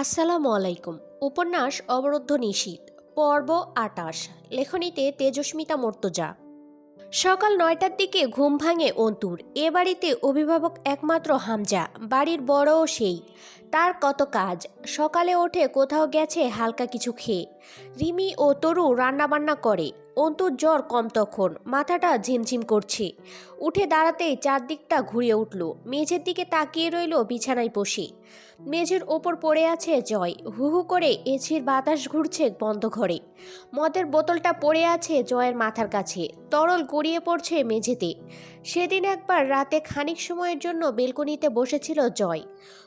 আসসালামু আলাইকুম। উপন্যাস অবরুদ্ধ নিশীত পর্ব আটাশ লেখনীতে তেজস্মিতা মর্তজা। সকাল নয়টার দিকে ঘুম ভাঙে অন্তুর। এ বাড়িতে অভিভাবক একমাত্র হামজা, বাড়ির বড়ও সেই। তার কত কাজ? সকালে ওঠে কোথাও গেছে হালকা কিছু খেয়ে। রিমি ও তরু রান্নাবান্না করে। অন্তুর জ্বর কম তখন, মাথাটা ঝিমঝিম করছে। উঠে দাঁড়াতেই চারদিকটা ঘুরিয়ে উঠল, মেঝের দিকে তাকিয়ে রইল বিছানায় বসে। মেঝের ওপর পড়ে আছে জয়, হু হু করে এছির বাতাস ঘুরছে বন্ধ ঘরে। মদের বোতলটা পড়ে আছে জয়ের মাথার কাছে, তরল গড়িয়ে পড়ছে মেঝেতে। সেদিন একবার রাতে খানিক সময়ের জন্য বেলকনিতে বসেছিল জয়।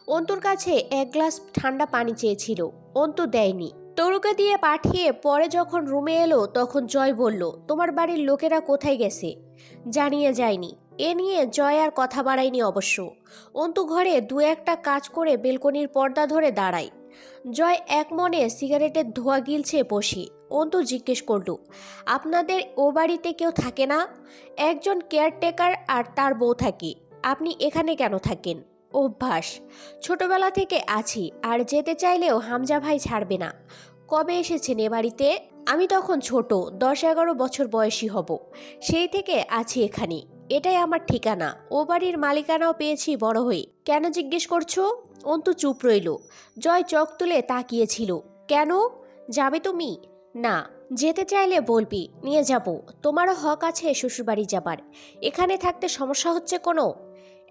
অন্তুর কাছে এক গ্লাস ঠান্ডা পানি চেয়েছিল, অন্তু দেয়নি। তরুকে দিয়ে পাঠিয়ে পরে যখন রুমে এলো, তখন জয় বলল, তোমার বাড়ির লোকেরা কোথায় গেছে? জানিয়ে যায়নি। এ নিয়ে জয় আর কথা বাড়ায়নি অবশ্য। অন্তু ঘরে দু একটা কাজ করে বেলকনির পর্দা ধরে দাঁড়ায়। জয় এক মনে সিগারেটের ধোয়া গিলছে বসে। অন্তু জিজ্ঞেস করল, আপনাদের ও বাড়িতে কেউ থাকে না? একজন কেয়ারটেকার আর তার বউ থাকে। আপনি এখানে কেন থাকেন? অভ্যাস। ছোটবেলা থেকে আছি, আর যেতে চাইলেও হামজা ভাই ছাড়বে না। কবে এসেছেন এ বাড়িতে? আমি তখন ছোট দশ এগারো বছর বয়সী হব। সেই থেকে আছি এখানে। এটাই আমার ঠিকানা। ও বাড়ির মালিকানাও পেয়েছি বড় হয়ে। কেন জিজ্ঞেস করছ? অন্তু চুপ রইল। জয় চোখ তুলে তাকিয়েছিল। কেন? যাবে তুমি? না, যেতে চাইলে বলবি, নিয়ে যাব। তোমারও হক আছে শ্বশুরবাড়ি যাবার। এখানে থাকতে সমস্যা হচ্ছে কোনো?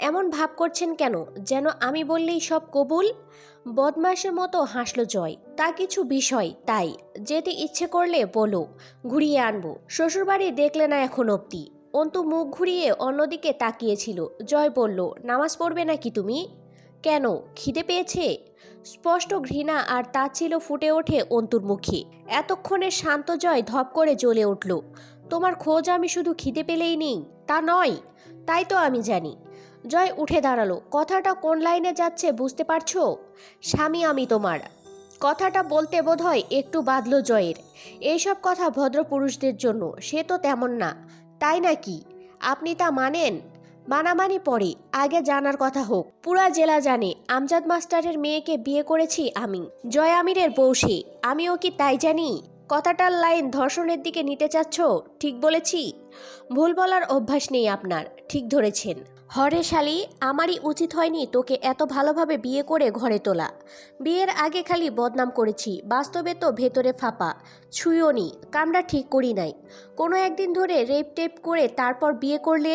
এমন ভাব করছেন কেন? যেন আমি বললেই সব কবুল? বদমাসের মতো হাসলো জয়। তা কিছু বিষয়, তাই। যেতে ইচ্ছে করলে বলো, ঘুরিয়ে আনব। শ্বশুরবাড়ি দেখলে না এখন অবধি অন্তু মুখ ঘুরিয়ে অন্যদিকে তাকিয়েছিল। জয় বলল, নামাজ পড়বে নাকি তুমি? কেন? খিদে পেয়েছে? স্পষ্ট ঘৃণা আর তা ছিল ফুটে ওঠে অন্তুর মুখে। এতক্ষণে শান্ত জয় ধপ করে জ্বলে উঠল, তোমার খোঁজ আমি শুধু খিদে পেলেই নেই, তা নয়। তাই তো আমি জানি। জয় উঠে দাঁড়াল। কথাটা কোন লাইনে যাচ্ছে বুঝতে পারছ? স্বামী আমি তোমার। কথাটা বলতে বোধহয় একটু বাদলো জয়ের। এইসব কথা ভদ্র পুরুষদের জন্য, সে তো তেমন না। তাই নাকি? আপনি তা মানেন? মানামানি পরে, আগে জানার কথা হোক। পুরা জেলা জানে, আমজাদ মাস্টারের মেয়েকে বিয়ে করেছি আমি। জয় আমিরের বৌসে আমিও কি তাই জানি? কথাটার লাইন ধর্ষণের দিকে নিতে চাচ্ছ? ঠিক বলেছি? ভুল বলার অভ্যাস নেই আপনার, ঠিক ধরেছেন। হরে শালি, আমারই উচিত হয়নি তোকে এত ভালোভাবে বিয়ে করে ঘরে তোলা। বিয়ের আগে খালি বদনাম করেছি, বাস্তবে তো ভেতরে ফাঁপা। ছুঁয়ও নি কামড়া ঠিক করি নাই। কোনো একদিন ধরে রেপ টেপ করে তারপর বিয়ে করলে?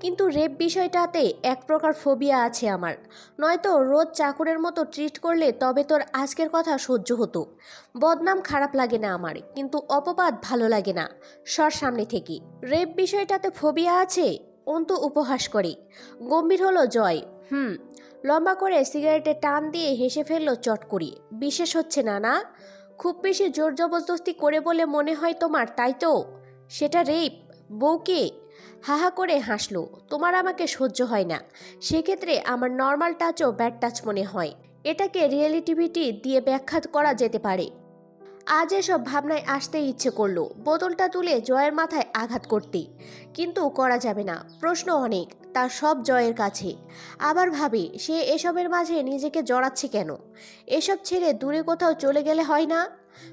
কিন্তু রেপ বিষয়টাতে এক প্রকার ফোবিয়া আছে আমার। নয়তো রোজ চাকরের মতো ট্রিট করলে তবে তোর আজকের কথা সহ্য হতো। বদনাম খারাপ লাগে না আমার, কিন্তু অপবাদ ভালো লাগে না, সর সামনে থেকে। রেপ বিষয়টাতে ফোবিয়া আছে? অন্তু উপহাস করে। গম্ভীর হলো জয়। হুম, লম্বা করে সিগারেটে টান দিয়ে হেসে ফেলল চট করিয়ে বিশেষ হচ্ছে না না খুব বেশি জোর জবরদস্তি করে বলে মনে হয় তোমার, তাই তো? সেটা রেপ বউকে হাহা করে হাসলো। তোমার আমাকে সহ্য হয় না। সেক্ষেত্রে আমার নর্মাল টাচও ব্যাড টাচ মনে হয়। এটাকে রিয়েলিটিভিটি দিয়ে ব্যাখ্যা করা যেতে পারে। আজ এসব ভাবনায় আসতে ইচ্ছে করল বোতলটা তুলে জয়ের মাথায় আঘাত করতে কিন্তু করা যাবে না, প্রশ্ন অনেক, তার সব জয়ের কাছে। আবার ভাবে, সে এসবের মাঝে নিজেকে জড়াচ্ছে কেন? এসব ছেড়ে দূরে কোথাও চলে গেলে হয় না?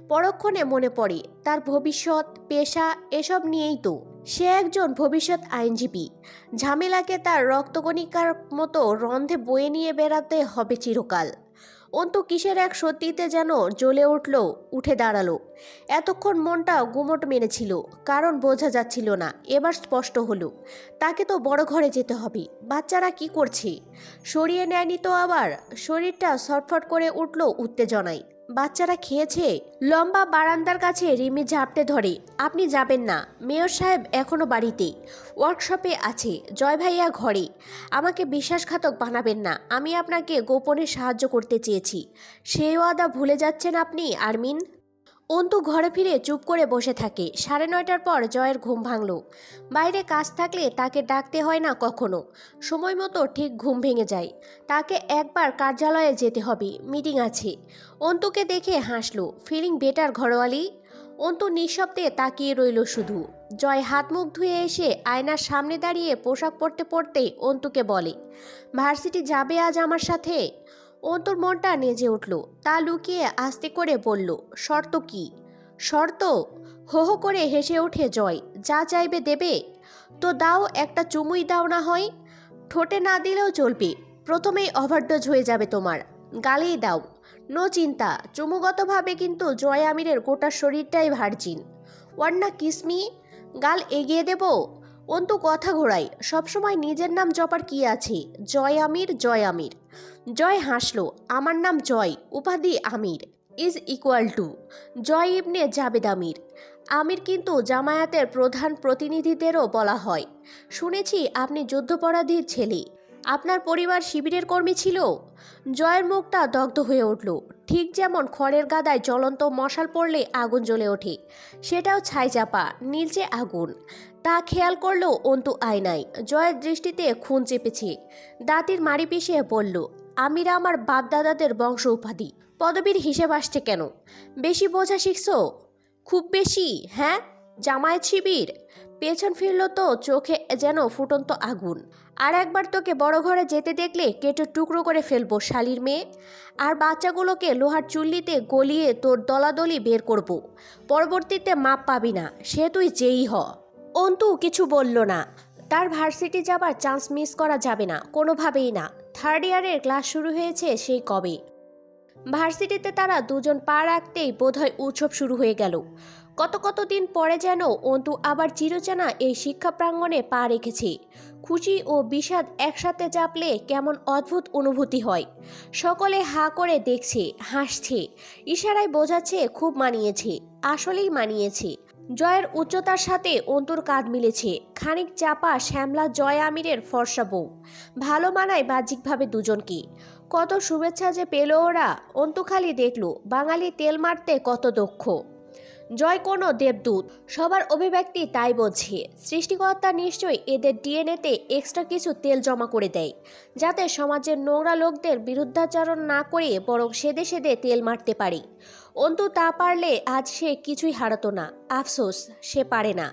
পরক্ষণে মনে পড়ে, তার ভবিষ্যৎ, পেশা, এসব নিয়েই তো। সে একজন ভবিষ্যৎ আইনজীবী। ঝামেলাকে তার রক্তকণিকার মতো রন্ধে বয়ে নিয়ে বেড়াতে হবে চিরকাল। অন্তু কিসের এক সত্যিতে যেন জ্বলে উঠল, উঠে দাঁড়াল। এতক্ষণ মনটা গুমট মেরেছিল কারণ বোঝা যাচ্ছিল না, এবার স্পষ্ট হলো। তাকে তো বড় ঘরে যেতে হবে, বাচ্চারা কি করছে? সরিয়ে নেয়নি তো আবার? শরীরটা ছটফট করে উঠল উত্তেজনায়। বাচ্চারা খেয়েছে? লম্বা বারান্দার কাছে রিমি ঝাঁপতে ধরে, আপনি যাবেন না, মেয়র সাহেব এখনও বাড়িতে। ওয়ার্কশপে আছে, জয় ভাইয়া ঘরে। আমাকে বিশ্বাসঘাতক বানাবেন না, আমি আপনাকে গোপনে সাহায্য করতে চেয়েছি। সেই ওয়াদা ভুলে যাচ্ছেন আপনি, আরমিন? অন্তু ঘরে ফিরে চুপ করে বসে থাকে। সাড়ে নয়টার পর জয়ের ঘুম ভাঙল। বাইরে কাজ থাকলে তাকে ডাকতে হয় না কখনো। সময় মতো ঠিক ঘুম ভেঙে যায়। তাকে একবার কার্যালয়ে যেতে হবে। মিটিং আছে। অন্তুকে দেখে হাসলো। Feeling better ঘরোয়ালি? অন্তু নিঃশব্দে তাকিয়ে রইল শুধু। জয় হাত মুখ ধুয়ে এসে আয়নার সামনে দাঁড়িয়ে পোশাক পরতে পরতে অন্তুকে বলে, ভার্সিটি যাবে আজ আমার সাথে? অন্তর মনটা নেজে উঠল। তা লুকিয়ে আস্তে করে বলল, শর্ত কি? শর্ত? হো হো করে হেসে ওঠে জয়। যা চাইবে দেবে। তো দাও একটা চুমুই দাও না হয়। ঠোঁটে না দিলেও চলবে। প্রথমেই ওভারডোজ হয়ে যাবে তোমার। গালেই দাও। নো চিন্তা। চুমুগতভাবে কিন্তু জয় আমিরের গোটা শরীরটাই ভার্জিন। ওয়ান্না কিসমি গাল এগিয়ে দেব? অন্তু কথা ঘোরাই সবসময় নিজের নাম জপার কি আছে? জয় আমির জয় আমির। জয় হাসলো, আমার নাম জয়, উপাধি Amir, is equal to, Joy Ibne Jabed Amir. Amir কিন্তু জামায়াতের প্রধান প্রতিনিধিদেরও বলা হয়। শুনেছি আপনি যুদ্ধপরাধীর ছেলে, আপনার পরিবার শিবিরের কর্মী ছিল? জয়ের মুখটা দগ্ধ হয়ে উঠল, ঠিক যেমন খড়ের গাদায় জ্বলন্ত মশাল পড়লে আগুন জ্বলে ওঠে, সেটাও ছাই চাপা, নীলচে আগুন। তা খেয়াল করল অন্তু আয়নায়, জয়ের দৃষ্টিতে খুন চেপেছে। দাঁতির মারি পিষিয়ে বলল আমিরা আমার বাপদাদাদের বংশ উপাধি। পদবীর হিসেব আসছে কেন? বেশি বোঝা শিখছো? খুব বেশি হ্যাঁ? জামায়াত শিবির? পেছন ফিরল তো চোখে যেন ফুটন্ত আগুন। আর একবার তোকে বড় ঘরে যেতে দেখলে কেটে টুকরো করে ফেলব, শালির মেয়ে। আর বাচ্চাগুলোকে লোহার চুল্লিতে গলিয়ে তোর দলাদলি বের করব। পরবর্তীতে মাপ পাবি না, সে তুই যেই হ। অন্তু কিছু বলল না। তার ভার্সিটি যাবার চান্স মিস করা যাবে না, কোনোভাবেই না। থার্ড ইয়ারের ক্লাস শুরু হয়েছে সেই কবে। ভার্সিটিতে তারা দুজন পা রাখতেই বোধহয় উৎসব শুরু হয়ে গেল। কত কত দিন পরে যেন অন্তু আবার চিরচেনা এই শিক্ষা প্রাঙ্গণে পা রেখেছে। খুশি ও বিষাদ একসাথে চাপলে কেমন অদ্ভুত অনুভূতি হয়। সকলে হা করে দেখছে, হাসছে, ইশারায় বোঝাচ্ছে, খুব মানিয়েছে, আসলেই মানিয়েছে। জয়ের উচ্চতার সাথে অন্তর কাঁধ মিলেছে। খানিক চাপা শ্যামলা জয় আমিরের ফর্সা বউ। ভালো মানায় বাহ্যিকভাবে দুজনকে। কত শুভেচ্ছা যে পেল ওরা। অন্তু খালি দেখল, বাঙালি তেল মারতে কত দক্ষ। জয় কোনো দেবদূত। সবার অভিব্যক্তি তাই বলছে সৃষ্টিকর্তা নিশ্চয়ই এদের ডিএনএতে এক্সট্রা কিছু তেল জমা করে দেয়, যাতে সমাজের নোংরা লোকদের বিরুদ্ধাচরণ না করে বরং সেদে সেদে তেল মারতে পারে। অন্তু তা পারলে আজ সে কিছুই হারাতো না। আফসোস, সে পারে না।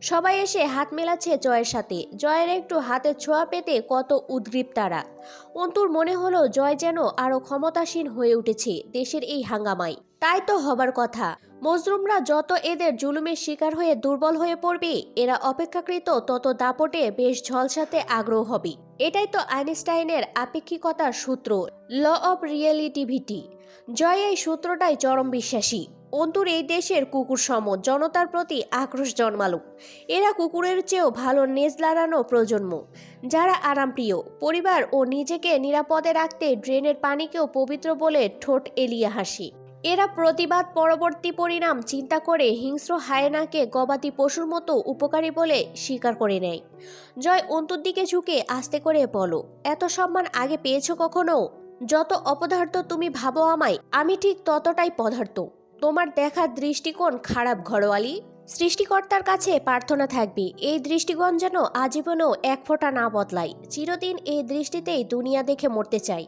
সবাই এসে হাত মেলাচ্ছে জয়ের সাথে। জয়ের একটু হাতের ছোঁয়া পেতে কত উদ্গ্রীব তারা। অন্তুর মনে হলো জয় যেন আরও ক্ষমতাসীন হয়ে উঠেছে দেশের এই হাঙ্গামায়। তাই তো হবার কথা। মজরুমরা যত এদের জুলুমের শিকার হয়ে দুর্বল হয়ে পড়বে, এরা অপেক্ষাকৃত তত দাপটে বেশ ঝলসাতে আগ্রহ হবে। এটাই তো আইনস্টাইনের আপেক্ষিকতার সূত্র, ল অব রিয়েলিটিভিটি। জয় এই সূত্রটাই চরম বিশ্বাসী। অন্তুর এই দেশের কুকুর সম জনতার প্রতি আক্রোশ জন্মালো। এরা কুকুরের চেয়েও ভালো নেজ লাড়ানো প্রজন্ম। যারা আরামপ্রিয়, পরিবার ও নিজেকে নিরাপদে রাখতে ড্রেনের পানিকেও পবিত্র বলে ঠোঁট এলিয়ে হাসি। এরা প্রতিবাদ পরবর্তী পরিণাম চিন্তা করে হিংস্র হায়নাকে গবাদি পশুর মতো উপকারী বলে স্বীকার করে নেয়। জয় অন্তুর দিকে ঝুঁকে আস্তে করে বলো, এত সম্মান আগে পেয়েছ কখনো? যত অপদার্থ তুমি ভাবো আমায়, আমি ঠিক ততটাই পদার্থ। তোমার দেখার দৃষ্টিকোণ খারাপ ঘরোয়ালি। সৃষ্টিকর্তার কাছে প্রার্থনা থাকবে, এই দৃষ্টিকোণ যেন আজীবনেও এক ফোঁটা না বদলায়। চিরদিন এই দৃষ্টিতেই দুনিয়া দেখে মরতে চাই।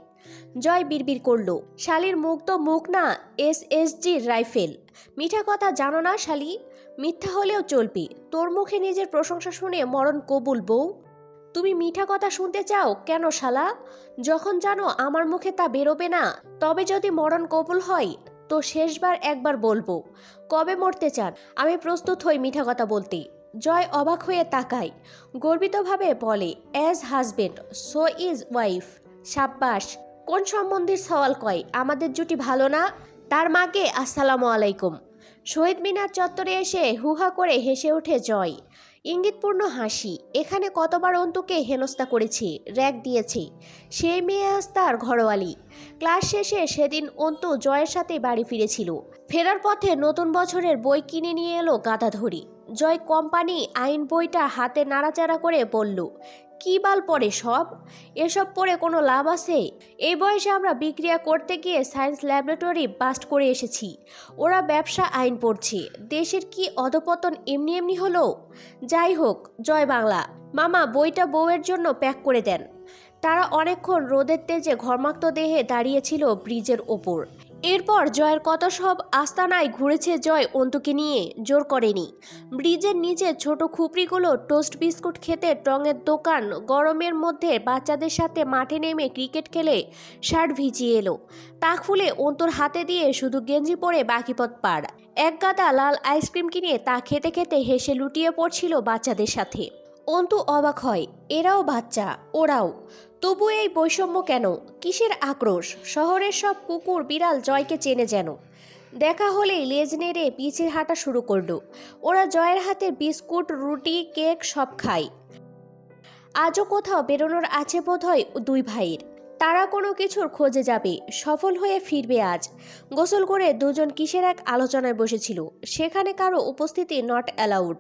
জয় বিড়বিড় করল, শালির মুখ তো মুখ না, এস এস জির রাইফেল। মিঠা কথা জানো না, শালি? মিথ্যা হলেও চলবে। তোর মুখে নিজের প্রশংসা শুনে মরণ কবুল, বউ। তুমি মিঠা কথা শুনতে চাও কেন, শালা? যখন জানো আমার মুখে তা বেরোবে না, তবে যদি মরণ কবুল হয়, তো শেষবার একবার বলব, কবে মরতে চান? আমি প্রস্তুত হই মিঠা কথা বলতে। জয় অবাক হয়ে তাকায়। গর্বিতভাবে বলে as husband so is wife সাব্বাস কোন সম্বন্ধের সওয়াল কয়? আমাদের জুটি ভালো না? তার মাকে আসসালামু আলাইকুম। শহীদ মিনার চত্বরে এসে হুহা করে হেসে ওঠে জয়। ইঙ্গিতপূর্ণ হাসি। এখানে কতবার অন্তুকে হেনস্থা করেছে র্যাক দিয়েছে। সেই মেয়ে আজ তার ঘরোয়ালি। ক্লাস শেষে সেদিন অন্তু জয়ের সাথে বাড়ি ফিরেছিল। ফেরার পথে নতুন বছরের বই কিনে নিয়ে এলো গাদাধরি জয় কোম্পানি আইন বইটা হাতে নাড়াচাড়া করে বলল কি বাল পড়ে সব? এসব পড়ে কোনো লাভ আছে? এই বয়সে আমরা বিক্রিয়া করতে গিয়ে সায়েন্স ল্যাবরেটরি বাস্ট করে এসেছি। ওরা ব্যবসা আইন পড়ছে। দেশের কি অধপতন এমনি এমনি হলো? যাই হোক, জয় বাংলা। মামা, বইটা বউয়ের জন্য প্যাক করে দেন। তারা অনেকক্ষণ রোদের তেজে ঘর্মাক্ত দেহে দাঁড়িয়েছিল ব্রিজের ওপর। এরপর জয়ের কত সব আস্তানায় ঘুরেছে জয় অন্তুকে নিয়ে, জোর করেনি। ব্রিজের নিচে ছোট খুপড়িগুলো টোস্ট বিস্কুট খেতে টঙের দোকান, গরমের মধ্যে বাচ্চাদের সাথে মাঠে নেমে ক্রিকেট খেলে শার্ট ভিজিয়ে এলো। তা খুলে অন্তুর হাতে দিয়ে শুধু গেঞ্জি পরে বাকি পথ পার। এক গাদা লাল আইসক্রিম কিনে তা খেতে খেতে হেসে লুটিয়ে পড়ছিল বাচ্চাদের সাথে। অন্তু অবাক হয়। এরাও বাচ্চা, ওরাও। তবু এই বৈষম্য কেন? কিসের আক্রোশ? শহরের সব কুকুর বিড়াল জয়কে চেনে যেন। দেখা হলেই লেজ নেড়ে পিছিয়ে হাঁটা শুরু করল। ওরা জয়ের হাতে বিস্কুট, রুটি, কেক সব খায়। আজও কোথাও বেরোনোর আছে বোধ হয় দুই ভাইয়ের। তারা কোনো কিছুর খোঁজে যাবে, সফল হয়ে ফিরবে আজ। গোসল করে দুজন কিসের এক আলোচনায় বসেছিল, সেখানে কারও উপস্থিতি নট অ্যালাউড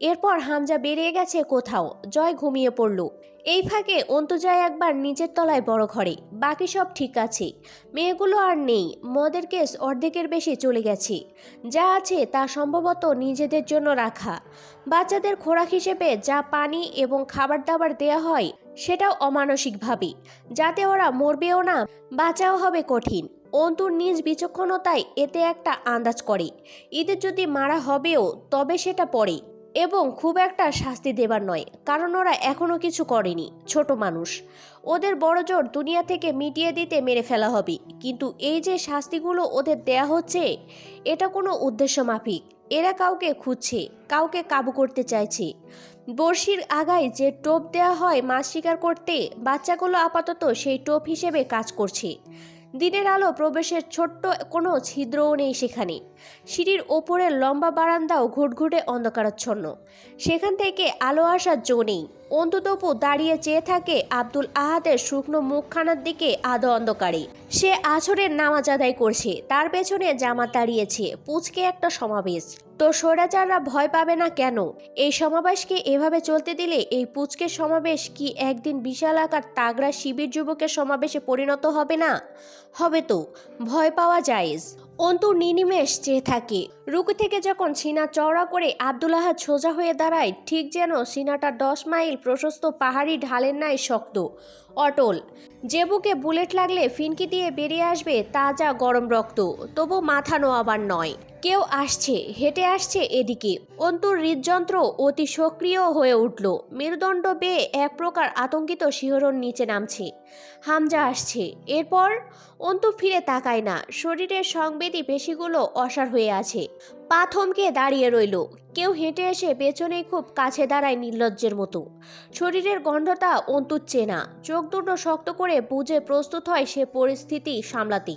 এরপর হামজা বেরিয়ে গেছে কোথাও, জয় ঘুমিয়ে পড়ল। এই ফাঁকে অন্তজয় একবার নিচের তলায় বড় ঘরে। বাকি সব ঠিক আছে। মেয়েগুলো আর নেই। মদের কেস অর্ধেকের বেশি চলে গেছে। যা আছে তা সম্ভবত নিজেদের জন্য রাখা। বাচ্চাদের খোরাক হিসেবে যা পানি এবং খাবার দাবার দেয়া হয়, সেটাও অমানসিকভাবে। যাতে ওরা মরবেও না, বাঁচাও হবে কঠিন। অন্তুর নিজ বিচক্ষণতায় এতে একটা আন্দাজ করে। ঈদের যদি মারা হবেও, তবে সেটা পরে। এবং খুব একটা শাস্তি দেবার নয়, কারণ ওরা এখনও কিছু করেনি, ছোট মানুষ। ওদের বড় জোর দুনিয়া থেকে মিটিয়ে দিতে মেরে ফেলা হবে, কিন্তু এই যে শাস্তিগুলো ওদের দেয়া হচ্ছে, এটা কোনো উদ্দেশ্য মাফিক। এরা কাউকে খুঁজছে, কাউকে কাবু করতে চাইছে। বড়শির আগায় যে টোপ দেয়া হয় মাছ শিকার করতে, বাচ্চাগুলো আপাতত সেই টোপ হিসেবে কাজ করছে। দিনের আলো প্রবেশের ছোট্ট কোনো ছিদ্রও নেই সেখানে। সিঁড়ির ওপরের লম্বা বারান্দাও ঘুটঘুটে অন্ধকারাচ্ছন্ন। সেখান থেকে আলো আসার জো নেই। অন্ততপু দাঁড়িয়ে চেয়ে থাকে আব্দুল আহাদের শুকনো মুখখানার দিকে আদো অন্ধকারে। সে আছরের নামাজ আদায় করছে, তার পেছনে জামাত দাঁড়িয়েছে, পুচকে একটা সমাবেশ। তো স্বৈরাচাররা ভয় পাবে না কেন? এই সমাবেশকে এভাবে চলতে দিলে এই পুচকের সমাবেশ কি একদিন বিশাল আকার তাগড়া শিবির যুবকের সমাবেশে পরিণত হবে না? হবে তো, ভয় পাওয়া জায়েজ। অন্তু নিনিমেষ চেয়ে থাকে। রুকু থেকে যখন সিনা চওড়া করে আব্দুল আহাদ সোজা হয়ে দাঁড়ায়, ঠিক যেন সিনাটা দশ মাইল প্রশস্ত পাহাড়ি ঢালের ন্যায় শক্ত, অটল। যে বুকে বুলেট লাগলে ফিনকি দিয়ে বেরিয়ে আসবে তাজা গরম রক্ত, তবু মাথা নোয়াবার নয়। কেউ আসছে, হেঁটে আসছে এদিকে। অন্তুর হৃদযন্ত্র অতি সক্রিয় হয়ে উঠল। মেরুদণ্ড বেয়ে এক প্রকার আতঙ্কিত শিহরণ নিচে নামছে। হামজা আসছে। এরপর অন্তু ফিরে তাকায় না। শরীরের সংবেদী পেশিগুলো অসার হয়ে আছে। পা থমকে দাঁড়িয়ে রইল। কেউ হেঁটে এসে পেছনে খুব কাছে দাঁড়ায় নির্লজ্জের মতো। শরীরের গন্ধটা অন্তুর চেনা চোখ দুটো শক্ত করে বুঝে প্রস্তুত হয় সে পরিস্থিতি সামলাতে।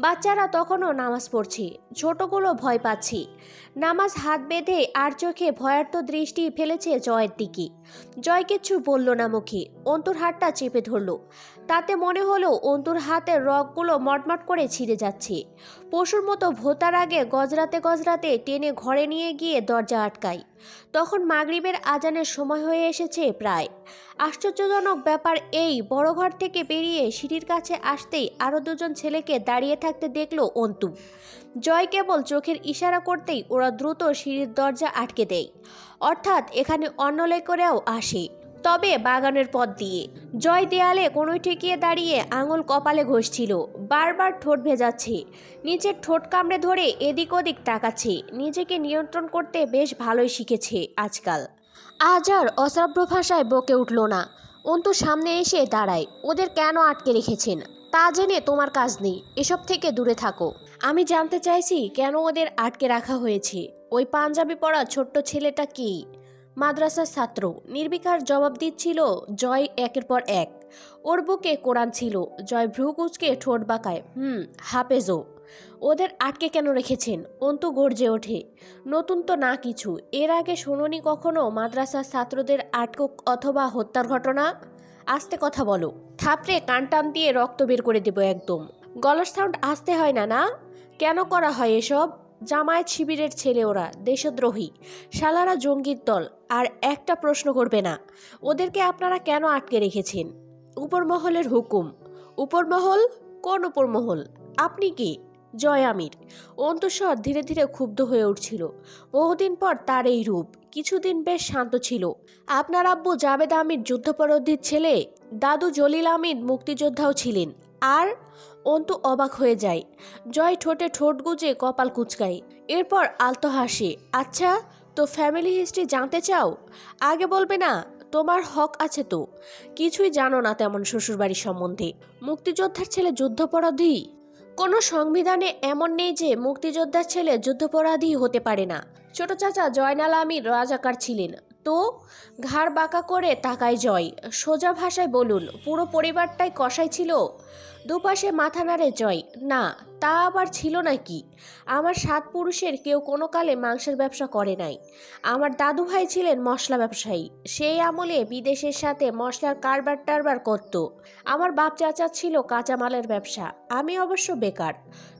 বাচ্চারা তখনও নামাজ পড়ছে। ছোটগুলো ভয় পাচ্ছে। নামাজ হাত বেঁধে আর চোখে ভয়ার্থ দৃষ্টি ফেলেছে জয়ের দিকে। জয় কিচ্ছু বলল না মুখে। অন্তুর হাতটা চেপে ধরল। তাতে মনে হলো অন্তুর হাতের রগগুলো মটমট করে ছিঁড়ে যাচ্ছে। পশুর মতো ভোতার আগে গজরাতে গজরাতে টেনে ঘরে নিয়ে গিয়ে দরজা আটকায়। তখন মাগরিবের আজানের সময় হয়ে এসেছে প্রায়। আশ্চর্যজনক ব্যাপার এই, বড় ঘর থেকে বেরিয়ে সিঁড়ির কাছে আসতেই আরও দুজন ছেলেকে দাঁড়িয়ে থাকতে দেখল অন্তু। জয় কেবল চোখের ইশারা করতেই ওরা দ্রুত সিঁড়ির দরজা আটকে দেয়। অর্থাৎ এখানে অন্যলে করেও আসে। তবে বাগানের পথ দিয়ে। জয় দেয়ালে কোনোই ঠেকিয়ে দাঁড়িয়ে আঙুল কপালে ঘষছিল। বারবার ঠোঁট ভেজাচ্ছে। নিচের ঠোঁট কামড়ে ধরে এদিক ওদিক তাকাচ্ছে। নিজেকে নিয়ন্ত্রণ করতে বেশ ভালোই শিখেছে আজকাল। আজ আর অশ্রাব্য ভাষায় বকে উঠল না। অন্তু সামনে এসে দাঁড়ায়। ওদের কেন আটকে রেখেছেন? তা জেনে তোমার কাজ নেই। এসব থেকে দূরে থাকো। আমি জানতে চাইছি কেন ওদের আটকে রাখা হয়েছে? ওই পাঞ্জাবি পরা ছোট্ট ছেলেটা কি? মাদ্রাসার ছাত্র। নির্বিকার জবাব দিচ্ছিল, জয় একের পর এক। ওর বুকে কোরআন ছিল, জয় ভ্রুকুচকে ঠোঁট বাঁকায়। হুম, হাফেজও। ওদের আটকে কেন রেখেছেন? অন্তু গর্জে ওঠে। নতুন তো না কিছু। এর আগে শোনোনি কখনো মাদ্রাসার ছাত্রদের আটক অথবা হত্যার ঘটনা? আস্তে কথা বলো। থাপড়ে কান টান দিয়ে রক্ত বের করে দেবো একদম। গলার সাউন্ড আসতে হয় না না? কেন করা হয় এসব? জামায়াত শিবিরের ছেলে ওরা, দেশদ্রোহী। শালারা জঙ্গির দল। আর একটা প্রশ্ন করবে না। ওদেরকে আপনারা কেন আটকে রেখেছেন? উপরমহলের হুকুম। উপরমহল? কোন উপরমহল? আপনি কি? জয় আমির। অন্তঃস্বর ধীরে ধীরে ক্ষুব্ধ হয়ে উঠছিল। বহুদিন পর তার এই রূপ। কিছুদিন বেশ শান্ত ছিল। আপনার আব্বু জাবেদ আমির যুদ্ধপরাধীর ছেলে, দাদু জলিল আমির মুক্তিযোদ্ধাও ছিলেন। আর অন্তু অবাক হয়ে যায়। জয় ঠোঁটে ঠোঁট গুজে কপাল কুচকায়। এরপর আলতো হাসে আচ্ছা তো ফ্যামিলি হিস্ট্রি জানতে চাও? আগে বলবে না, তোমার হক আছে তো। কিছুই জানো না তেমন শ্বশুরবাড়ি সম্বন্ধে। মুক্তিযোদ্ধার ছেলে যুদ্ধপরাধী? কোনো সংবিধানে এমন নেই যে মুক্তিযোদ্ধার ছেলে যুদ্ধপরাধী হতে পারে না। ছোট চাচা জয়নাল আমির রাজাকার ছিলেন। তো ঘাড় বাঁকা করে তাকায় জয়। সোজা ভাষায় বলুন, পুরো পরিবারটাই কষাই ছিল? দুপাশে মাথা নাড়ে জয়, না, তা আবার ছিল নাকি? আমার সাত পুরুষের কেউ কোনো কালে মাংসের ব্যবসা করে নাই। আমার দাদু ভাই ছিলেন মশলা ব্যবসায়ী, সেই আমলে বিদেশের সাথে মশলার কারবার টারবার করত। আমার বাপ চাচা ছিল কাঁচামালের ব্যবসা, আমি অবশ্য বেকার।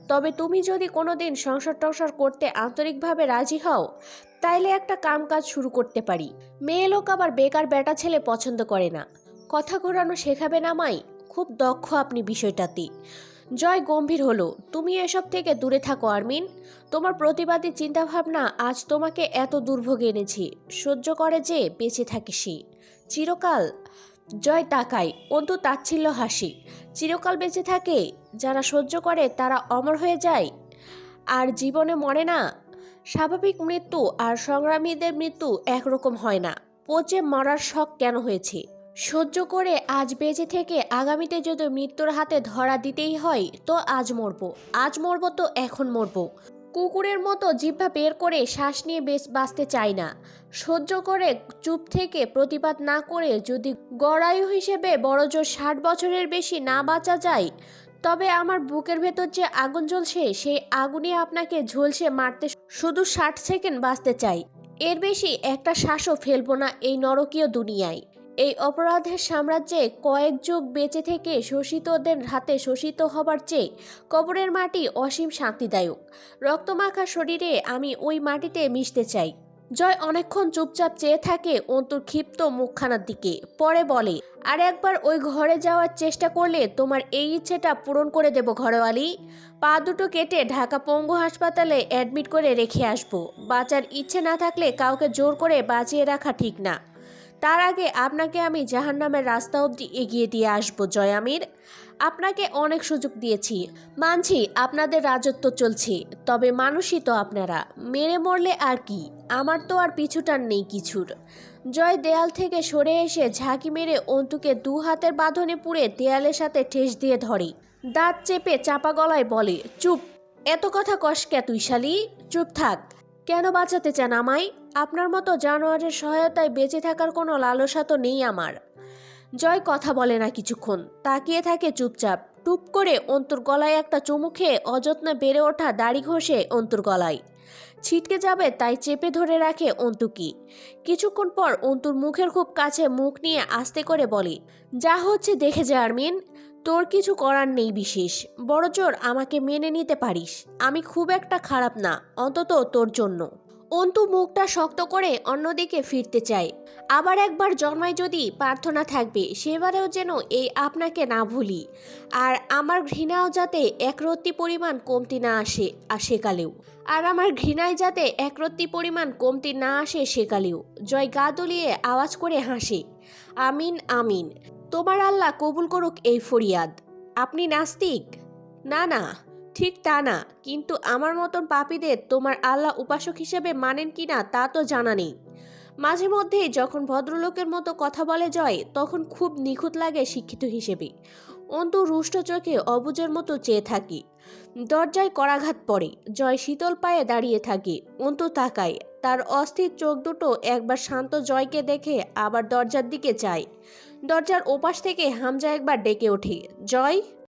তবে তুমি যদি কোনো দিন সংসার টংসার করতে আন্তরিকভাবে রাজি হও, তাইলে একটা কামকাজ শুরু করতে পারি। মেয়ে লোক আবার বেকার বেটা ছেলে পছন্দ করে না। কথা ঘোরানো শেখাবে না আমায়? খুব দক্ষ আপনি বিষয়টাতে জয় গম্ভীর হলো, তুমি এসব থেকে দূরে থাকো, আরমিন। তোমার প্রতিবাদী চিন্তাভাবনা আজ তোমাকে এত দুর্ভোগে এনেছি। সহ্য করে যে বেঁচে থাকে সে। চিরকাল জয় তাকায়, অন্তু তাচ্ছিল্য হাসি। চিরকাল বেঁচে থাকে, যারা সহ্য করে তারা অমর হয়ে যায়। আর জীবনে মরে না। স্বাভাবিক মৃত্যু আর সংগ্রামীদের মৃত্যু একরকম হয় না। পচে মরার শখ কেন হয়েছে? সহ্য করে আজ বেঁচে থেকে আগামীতে যদি মৃত্যুর হাতে ধরা দিতেই হয়, তো আজ মরব। আজ মরব তো এখন মরব। কুকুরের মতো জিহ্বা বের করে শ্বাস নিয়ে বেশ বাঁচতে চাই না। সহ্য করে চুপ থেকে প্রতিবাদ না করে যদি গড়ায়ু হিসেবে বড়জোর ষাট বছরের বেশি না বাঁচা যায়, তবে আমার বুকের ভেতর যে আগুন জ্বলছে, সেই আগুনে আপনাকে ঝলসে মারতে শুধু ষাট সেকেন্ড বাঁচতে চাই এর বেশি একটা শ্বাসও ফেলব না এই নরকীয় দুনিয়ায়। এই অপরাধের সাম্রাজ্যে কয়েক যুগ বেঁচে থেকে শোষিতদের হাতে শোষিত হবার চেয়ে কবরের মাটি অসীম শান্তিদায়ক। রক্তমাখা শরীরে আমি ওই মাটিতে মিশতে চাই। জয় অনেকক্ষণ চুপচাপ চেয়ে থাকে অন্তর ক্ষিপ্ত মুখখানার দিকে। পরে বলে, আর একবার ওই ঘরে যাওয়ার চেষ্টা করলে তোমার এই ইচ্ছেটা পূরণ করে দেব ঘরওয়ালি পা দুটো কেটে ঢাকা পঙ্গু হাসপাতালে অ্যাডমিট করে রেখে আসব। বাঁচার ইচ্ছে না থাকলে কাউকে জোর করে বাঁচিয়ে রাখা ঠিক না। তার আগে আপনাকে আমি জাহান্নামের রাস্তা অবধি এগিয়ে দিয়ে আসব জয়ামির আপনাকে অনেক সুযোগ দিয়েছি। মানছি আপনাদের রাজত্ব চলছে, তবে মানুষই তো আপনারা। মেরে মরলে আর কি? আমার তো আর পিছুটান নেই কিছুর। জয় দেয়াল থেকে সরে এসে ঝাঁকি মেরে অন্তুকে দু হাতের বাঁধনে পুড়ে দেয়ালের সাথে ঠেস দিয়ে ধরে। দাঁত চেপে চাপা গলায় বলে, চুপ! এত কথা কষকে তুই শালি? চুপ থাক। কেন বাঁচাতে চান আমায়? আপনার মতো জানোয়ারের সহায়তায় বেঁচে থাকার কোনো লালসা তো নেই আমার। জয় কথা বলে না কিছুক্ষণ, তাকিয়ে থাকে চুপচাপ। টুপ করে অন্তর গলায় একটা চুমু খেয়ে অযত্নে বেড়ে ওঠা দাড়ি ঘষে অন্তর গলায়। ছিটকে যাবে তাই চেপে ধরে রাখে অন্তুকি। কিছুক্ষণ পর অন্তুর মুখের খুব কাছে মুখ নিয়ে আস্তে করে বলি, যা হচ্ছে দেখে যা, আরমিন। তোর কিছু করার নেই বিশেষ। বড়জোর আমাকে মেনে নিতে পারিস। আমি খুব একটা খারাপ না, অন্তত তোর জন্য। অন্তু মুখটা শক্ত করে অন্যদিকে ফিরতে চায়। আবার একবার জন্মায় যদি প্রার্থনা থাকবে, সেবারেও যেন এই আপনাকে না ভুলি। আর আমার ঘৃণাও যাতে একরত্তি পরিমাণ কমতি না আসে আর সেকালেও আর আমার ঘৃণায় যাতে একরত্তি পরিমাণ কমতি না আসে সেকালেও জয় গা দলিয়ে আওয়াজ করে হাসে। আমিন আমিন। তোমার আল্লাহ কবুল করুক এই ফরিয়াদ। আপনি নাস্তিক? না না, ঠিক তা না, কিন্তু আমার মতন পাপীদের তোমার আল্লাহ উপাসক হিসেবে মানেন কি না তা তো জানা নেই। মাঝে মধ্যে যখন ভদ্রলোকের মতো কথা বলে জয়, তখন খুব নিখুঁত লাগে শিক্ষিত হিসেবে। অন্তু রুষ্ট চোখে অবুজের মতো চেয়ে থাকি। দরজায় করাঘাত পড়ে, জয় শীতল পায়ে দাঁড়িয়ে থাকে, অন্তু তাকায়, তার অস্থির চোখ দুটো একবার শান্ত জয়কে দেখে আবার দরজার দিকে চায়। দরজার ওপাশ থেকে হামজা একবার ডেকে ওঠে জয়।